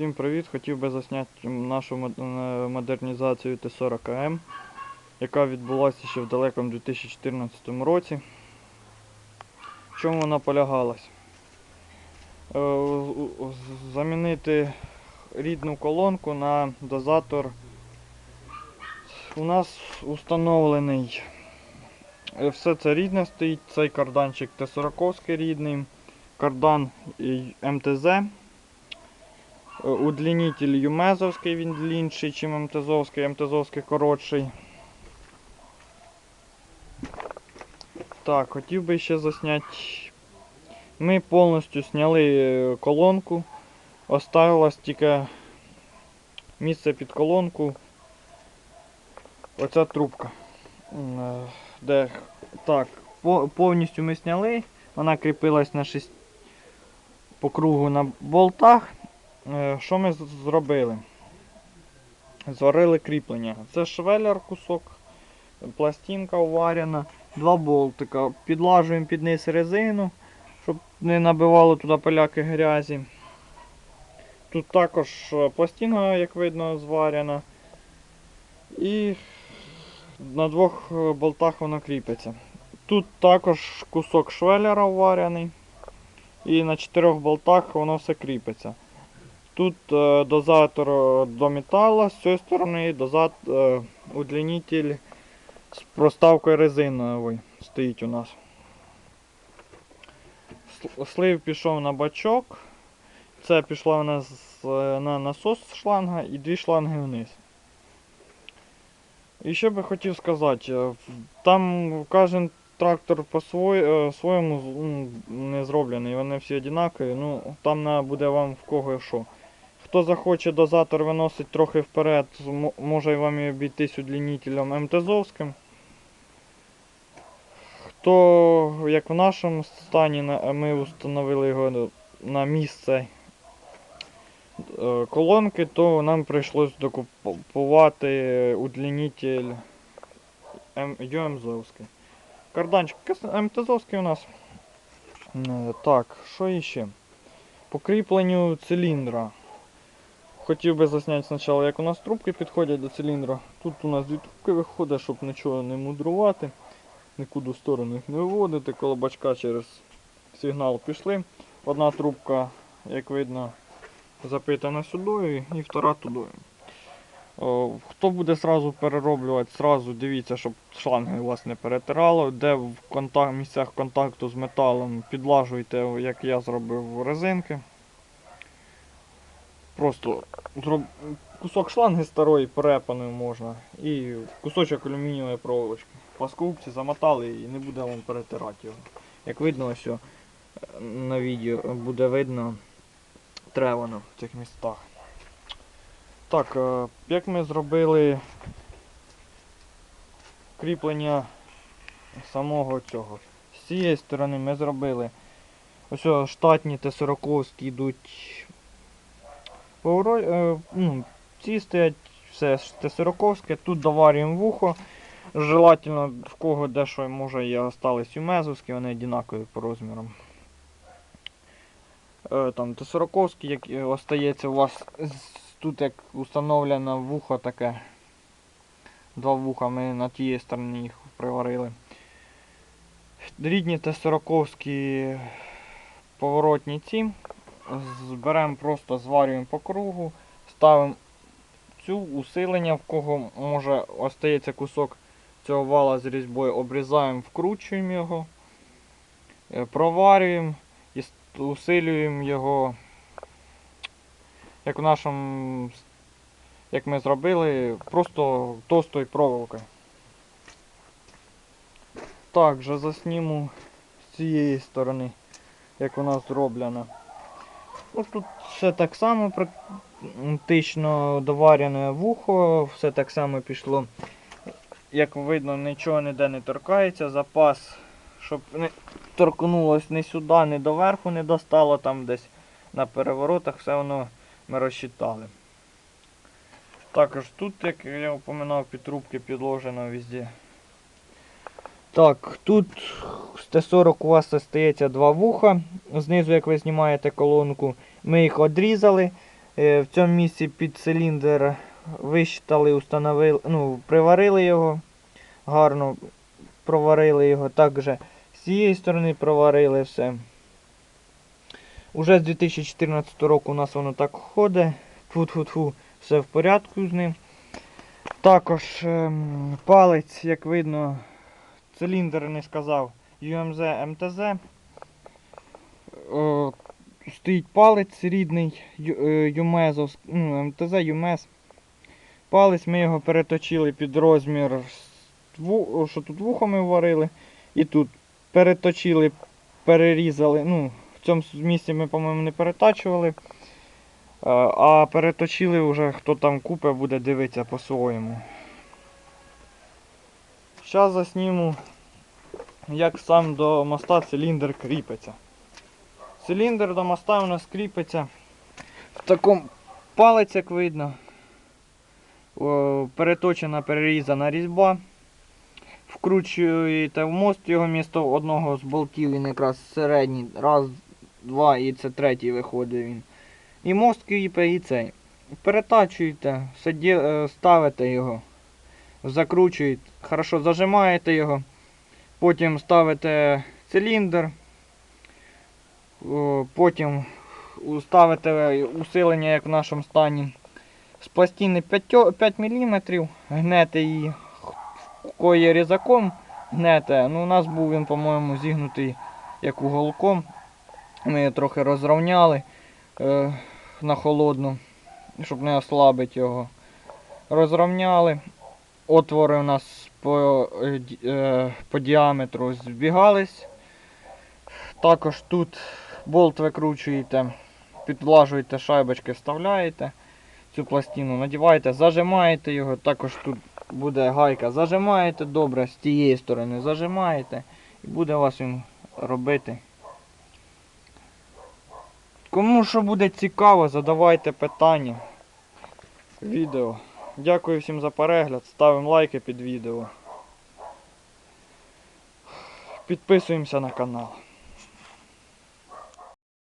Всім привіт! Хотів би засняти нашу е, модернізацію Т-40КМ, яка відбулася ще в далекому 2014 році. В чому вона полягалась? Е, Замінити рідну колонку на дозатор. У нас установлений е, все це рідне стоїть, цей карданчик Т-40 рідний, кардан МТЗ. Удлінитель Юмезовський, він длінший, ніж МТЗовський, МТЗовський коротший. Так, хотів би ще засняти. Ми повністю зняли е, колонку. Оставилось тільки місце під колонку. Оця трубка. Е, Де... Так, повністю ми зняли. Вона кріпилась на шість по кругу на болтах. Е, Що ми зробили? Зварили кріплення. Це швеллер кусок, пластинка уварена, два болтика. Підлажуємо під низ резину, щоб не набивало туди поляки грязі. Тут також е, пластина, як видно, зварена. І на двох е, болтах воно кріпиться. Тут також кусок швеллера вварений. І на чотирьох болтах воно все кріпиться. Тут е, дозатор е, до металу, з цієї сторони дозат, е, удлінитель з проставкою резиновою стоїть у нас. Слив пішов на бачок. Це пішла у нас на насос шланга і дві шланги вниз. І ще би хотів сказати, там кожен трактор по-своєму не зроблений, вони всі однакові. Ну, там буде вам в кого що. Хто захоче дозатор виносить трохи вперед, може вам і обійтись удлінителем МТЗовським. Хто, як в нашому стані, ми встановили його на місце е, колонки, то нам прийшлось докупувати удлінитель ЮМЗовський. Карданчик МТЗовський у нас. Е, Так, що іще? По кріпленню циліндра. Хотів би засняти спочатку, як у нас трубки підходять до циліндра. Тут у нас дві трубки виходить, щоб нічого не мудрувати, нікуди в сторону їх не виводити. Коло бачка через сигнал пішли. Одна трубка, як видно, запитана сюди і втора туди. Хто буде сразу перероблювати, сразу дивіться, щоб шланги вас не перетирало. Де в контак... місцях контакту з металом підлажуйте, як я зробив резинки. Просто кусок шланги старої перепаною можна і кусочок алюмінієвої проволочки. По скупці замотали і не буде вам перетирати його. Як видно, ось на відео буде видно тревано в цих містах. Так, е, як ми зробили кріплення самого цього. З цієї сторони ми зробили ось штатні Т-40 йдуть е, ну, ці стоять все Т-40, тут доварюємо вухо. Желательно в кого дещо може є остались юмезовські, вони однакові по розмірам. Е, там Т-40, як е, остається у вас тут як установлено вухо таке. Два вуха ми на тієї стороні їх приварили. Рідні Т-40 поворотні ці. Зберемо просто зварюємо по кругу, ставимо цю усилення, в кого може остається кусок цього вала з різьбою, обрізаємо, вкручуємо його, е, проварюємо і усилюємо його, як в нашому, як ми зробили, просто товстою проволокою. Також засніму з цієї сторони, як у нас зроблено. Ну, тут все так само практично доварене вухо, все так само пішло. Як видно, нічого ніде не торкається, запас, щоб не торкнулось ні сюди, ні до верху не достало, там десь на переворотах все воно ми розчитали. Також тут, як я упоминав, під трубки підложено везде. Так, тут з Т-40 у вас остається два вуха. Знизу, як ви знімаєте колонку, ми їх одрізали. Е, В цьому місці під циліндр вищитали, установили, ну, приварили його, гарно проварили його. Також з цієї сторони проварили все. Уже з 2014 року у нас воно так ходить. Тфу-тфу-тфу, все в порядку з ним. Також ем, палець, як видно, циліндр не сказав UMZ MTZ. О, стоїть палець рідний Ю- е, Юмезов, ну, МТЗ Юмез. Палець ми його переточили під розмір, що тут вухо ми варили. І тут переточили, перерізали. Ну, в цьому місці ми, по-моєму, не перетачували. Е, А переточили вже, хто там купе, буде дивитися по-своєму. Зараз засніму, як сам до моста циліндр кріпиться. Циліндр до моста у нас кріпиться в такому палець, як видно. Переточена, перерізана різьба. Вкручуєте в мост його місто одного з болтів, він якраз середній. Раз, два і це третій виходить він. І мост кріпить, і цей. Перетачуєте, е, ставите його, закручуєте, хорошо зажимаєте його, потім ставите циліндр, потім ставите усилення, як в нашому стані, з пластини 5, 5 мм, гнете її кої різаком, гнете. Ну, у нас був він, по-моєму, зігнутий як уголком. Ми його трохи розрівняли е, на холодну, щоб не ослабити його. Розрівняли. Отвори у нас по, е, по діаметру збігались. Також тут болт викручуєте, підлажуєте шайбочки, вставляєте цю пластину, надіваєте, зажимаєте його, також тут буде гайка, зажимаєте добре з тієї сторони, зажимаєте і буде вас він робити. Кому що буде цікаво, задавайте питання. Відео. Дякую всім за перегляд, ставимо лайки під відео. Підписуємося на канал.